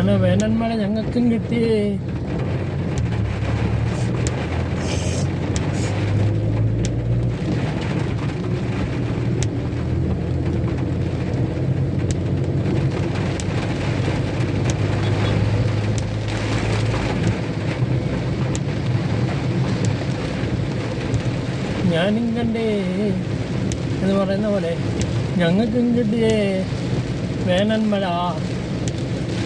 അങ്ങനെ വേനന്മഴ ഞങ്ങൾക്കും കിട്ടി. ഞാനും കണ്ടേ എന്ന് പറയുന്ന പോലെ ഞങ്ങൾക്കും കിട്ടിയേ വേനന്മഴ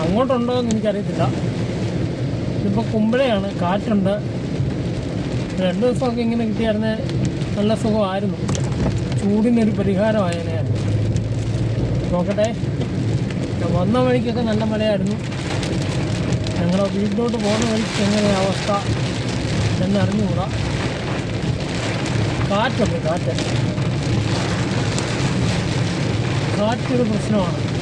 അങ്ങോട്ടുണ്ടോ എന്ന് എനിക്കറിയത്തില്ല. ഇതിപ്പോൾ കുമ്പഴയാണ് കാറ്റുണ്ട്. രണ്ട് ദിവസമൊക്കെ ഇങ്ങനെ കിട്ടിയായിരുന്നെ നല്ല സുഖമായിരുന്നു. ചൂടിനൊരു പരിഹാരമായതിനായിരുന്നു നോക്കട്ടെ. വന്ന വഴിക്കൊക്കെ നല്ല മഴയായിരുന്നു. ഞങ്ങളുടെ വീട്ടിലോട്ട് പോകുന്ന വഴിക്ക് എങ്ങനെയാണ് അവസ്ഥ എന്നറിഞ്ഞുകൂടാ. കാറ്റുണ്ട് കാറ്റ്. കാറ്റൊരു പ്രശ്നമാണ്.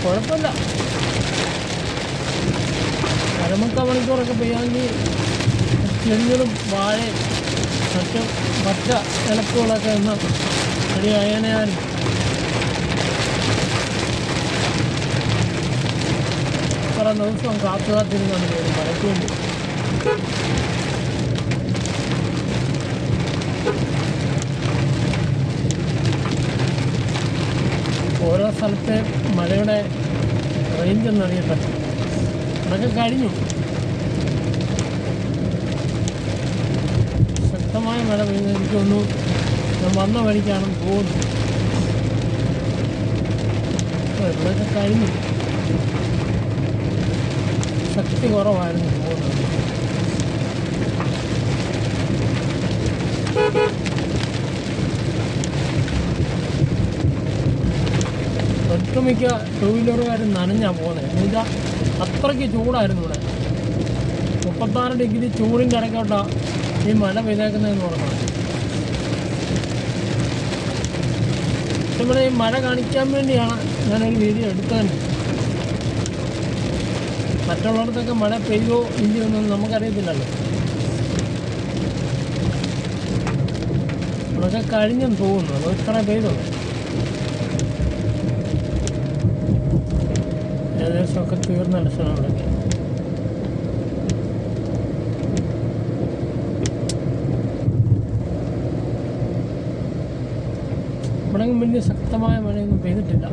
കുഴപ്പമില്ല. അരമുക്കാൽ മണിക്കൂറൊക്കെ ചെടികളും വാഴയും മറ്റും പച്ച ഇലക്കുകളൊക്കെ ഒന്ന് റെഡിയായതിനാലും ഇത്ര ദിവസം കാത്തു കാത്തിരുന്നാണ് പേര് മഴയ്ക്ക് വേണ്ടി ഓരോ സ്ഥലത്തെ മഴയുടെ റേഞ്ച് എന്നറിയട്ടെ അതൊക്കെ കഴിഞ്ഞു. ശക്തമായ മഴ പെയ്യുന്നത് എനിക്ക് തോന്നുന്നു ഞാൻ വന്ന വഴിക്കാണെന്ന് തോന്നുന്നു ഇവിടെയൊക്കെ കഴിഞ്ഞു. ശക്തി കുറവായിരുന്നു തോന്നുന്നത് ഒട്ടുമിക്ക ടൂ വീലറുകാരും നനഞ്ഞാ പോകുന്നത് എന്നുവെച്ചാൽ അത്രയ്ക്ക് ചൂടായിരുന്നു ഇവിടെ. മുപ്പത്താറ് ഡിഗ്രി ചൂടിന്റെ ഇടയ്ക്കോട്ടാണ് ഈ മല പെയ്തേക്കുന്നതെന്ന് പറഞ്ഞാൽ ഇവിടെ ഈ മഴ കാണിക്കാൻ വേണ്ടിയാണ് ഞാനൊരു വീഡിയോ എടുത്തത്. മറ്റുള്ളവർക്കൊക്കെ മഴ പെയ്യോ ഇല്ലയോ എന്നൊന്നും നമുക്കറിയത്തില്ലല്ലോ. അതൊക്കെ കഴിഞ്ഞെന്ന് തോന്നുന്നു. അത് ഇത്ര പെയ്തുള്ളൂ. ഏകദേശമൊക്കെ തീർന്ന ലക്ഷണം അവിടെയൊക്കെ ഇവിടെ വലിയ ശക്തമായ മഴയൊന്നും പെയ്തിട്ടില്ല.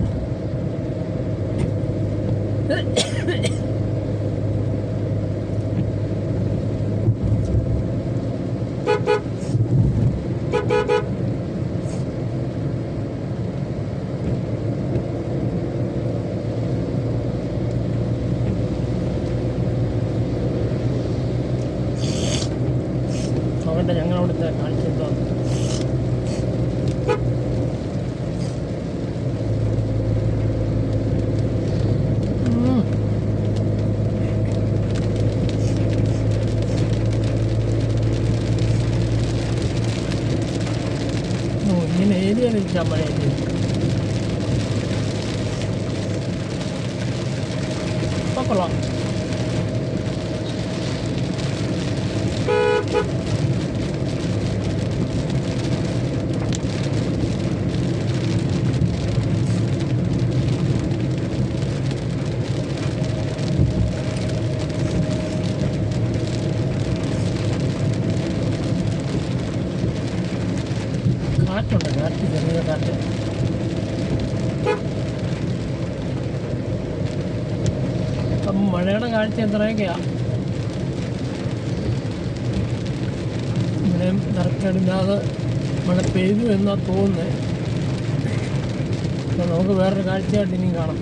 നോക്കട്ടെ ഞങ്ങളവിടുത്തെ കാണിച്ചെന്തോ ഉം. ഓ ഇങ്ങനെ ഏരിയ നിൽക്കാൻ മഴയല്ലേ ഇപ്പൊ കൊള്ളാം കാറ്റുണ്ട് കാറ്റ് ചെറിയ കാറ്റ്. അപ്പം മഴയുടെ കാഴ്ച എത്രയൊക്കെയാണ് ഇങ്ങനെയും തിരക്കടില്ലാതെ മഴ പെയ്തു എന്നാണ് തോന്നുന്നത് അപ്പം നമുക്ക് വേറൊരു കാഴ്ചയായിട്ട് ഇനിയും കാണാം.